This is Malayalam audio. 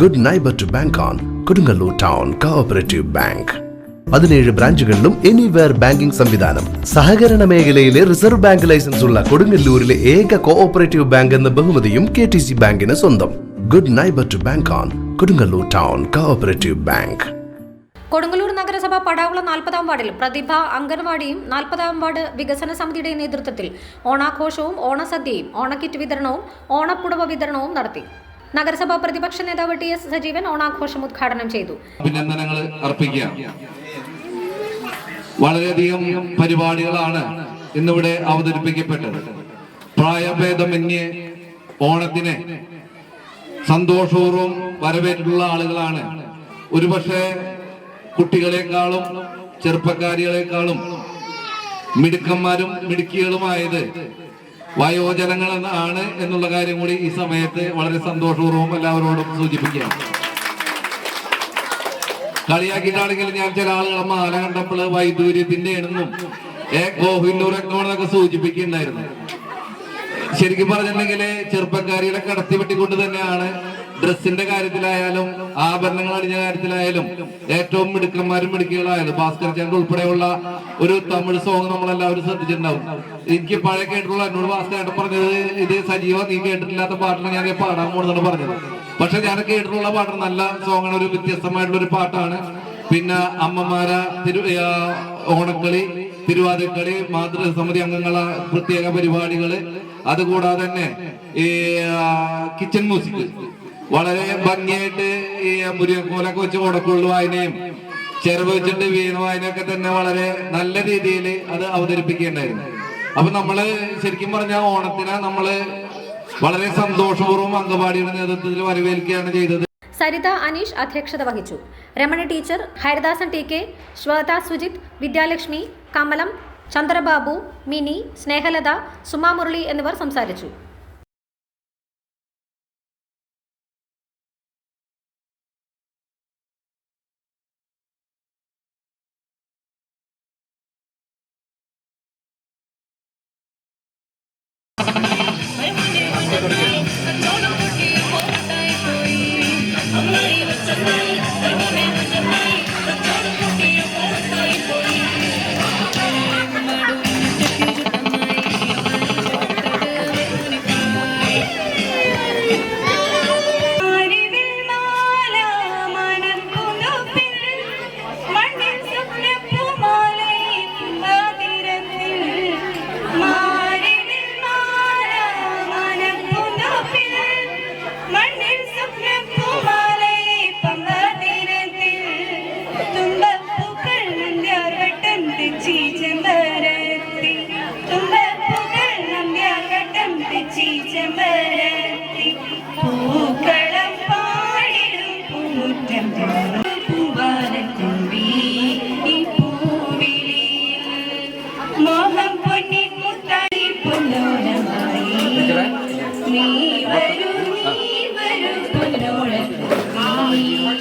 Good neighbour to bank on Kodungallur town cooperative bank പതിനേഴ് ബ്രാഞ്ചുകളിലും എനിവെയർ ബാങ്കിംഗ് സംവിധാനം. സഹകരണ മേഖലയിലെ റിസർവ് ബാങ്ക് ലൈസൻസ് ഉള്ള കൊടുങ്ങല്ലൂരിലെ ഏക കോഓപ്പറേറ്റീവ് ബാങ്ക് എന്ന ബഹുമതിയും കെ ടി സി ബാങ്കിന് സ്വന്തം. Good neighbour to bank on Kodungallur town cooperative bank Kodungallur നഗരസഭ പടാവുള നാൽപ്പതാം വാർഡിൽ പ്രതിഭ അംഗൻവാടിയും നാൽപ്പതാം വാർഡ് വികസന സമിതിയുടെ നേതൃത്വത്തിൽ ഓണാഘോഷവും ഓണസദ്യയും ഓണക്കിറ്റ് വിതരണവും ഓണപ്പുടവ വിതരണവും നടത്തി. നഗരസഭാ പ്രതിപക്ഷ നേതാവ് ടി എസ് സജീവൻ ഓണാഘോഷം ഉദ്ഘാടനം ചെയ്തു. അഭിനന്ദനങ്ങൾ അർപ്പിക്കുക. വളരെയധികം പരിപാടികളാണ് ഇന്നിവിടെ അവതരിപ്പിക്കപ്പെട്ടത്. പ്രായഭേദമന്യേ ഓണത്തിന് സന്തോഷപൂർവം വരവേറ്റിട്ടുള്ള ആളുകളാണ്. ഒരുപക്ഷെ കുട്ടികളെക്കാളും ചെറുപ്പക്കാരികളെക്കാളും മിടുക്കന്മാരും മിടുക്കികളുമായത് വയോജനങ്ങൾ ആണ് എന്നുള്ള കാര്യം കൂടി ഈ സമയത്ത് വളരെ സന്തോഷപൂർവം എല്ലാവരോടും സൂചിപ്പിക്കുക കളിയാക്കിയിട്ടാണെങ്കിൽ ഞാൻ ചില ആളുകളെ മാല കണ്ടപ്പോൾ വൈദൂര്യത്തിന്റെ എന്നും ഏ കോഹിന്നൂരൊക്കെ എന്നൊക്കെ സൂചിപ്പിക്കുന്നുണ്ടായിരുന്നു ശരിക്കും പറഞ്ഞിട്ടുണ്ടെങ്കിൽ ചെറുപ്പക്കാരികളെ കടത്തി വെട്ടിക്കൊണ്ട് തന്നെയാണ് ഡ്രസ്സിന്റെ കാര്യത്തിലായാലും ആഭരണങ്ങൾ അണിഞ്ഞ കാര്യത്തിലായാലും ഏറ്റവും മിടുക്കന്മാരും മിടുക്കികളായാലും ഭാസ്കർ ചന്ദ്ര ഉൾപ്പെടെയുള്ള ഒരു തമിഴ് സോങ് നമ്മളെല്ലാവരും ശ്രദ്ധിച്ചിട്ടുണ്ടാവും. എനിക്ക് പഴയ കേട്ടിട്ടുള്ള എന്നോട് ഭാസ്കർ ചേട്ടൻ പറഞ്ഞത് ഇത് സജീവ നീ കേട്ടിട്ടില്ലാത്ത പാട്ടാണ് ഞാൻ പാടാൻ പോകുന്നതാണ് പറഞ്ഞത്. പക്ഷെ ഞാൻ കേട്ടിട്ടുള്ള പാട്ട് നല്ല സോങ്ങാണ് ഒരു വ്യത്യസ്തമായിട്ടുള്ള ഒരു പാട്ടാണ്. പിന്നെ അമ്മമാര തിരു ഓണക്കളി തിരുവാതിരക്കളി മാതൃസമിതി അംഗങ്ങളെ പ്രത്യേക പരിപാടികൾ. അതുകൂടാതെ തന്നെ ഈ കിച്ചൺ മ്യൂസിക് വളരെ ഭംഗിയായിട്ട് ഈ മുരിയക്കോലൊക്കെ വെച്ച് കൊടുക്കുള്ളു വായനയും ചെറുവ് വെച്ചിട്ട് വീണു വായനയൊക്കെ തന്നെ വളരെ നല്ല രീതിയിൽ അത് അവതരിപ്പിക്കേണ്ടായിരുന്നു. അപ്പൊ നമ്മൾ ശരിക്കും പറഞ്ഞ ഓണത്തിന് നമ്മൾ വളരെ സന്തോഷപൂർവം അംഗവാടിയുടെ നേതൃത്വത്തിൽ വരവേൽക്കുകയാണ് ചെയ്തത്. സരിത അനീഷ് അധ്യക്ഷത വഹിച്ചു. Ramana teacher Haridasan T K Shwetha Sujith Vidyalakshmi Kamalam Chandrababu Mini Snehalatha Suma Murali എന്നിവർ സംസാരിച്ചു. ചെമ്പരത്തി പൂക്കളം പാടിടും പൂറ്റം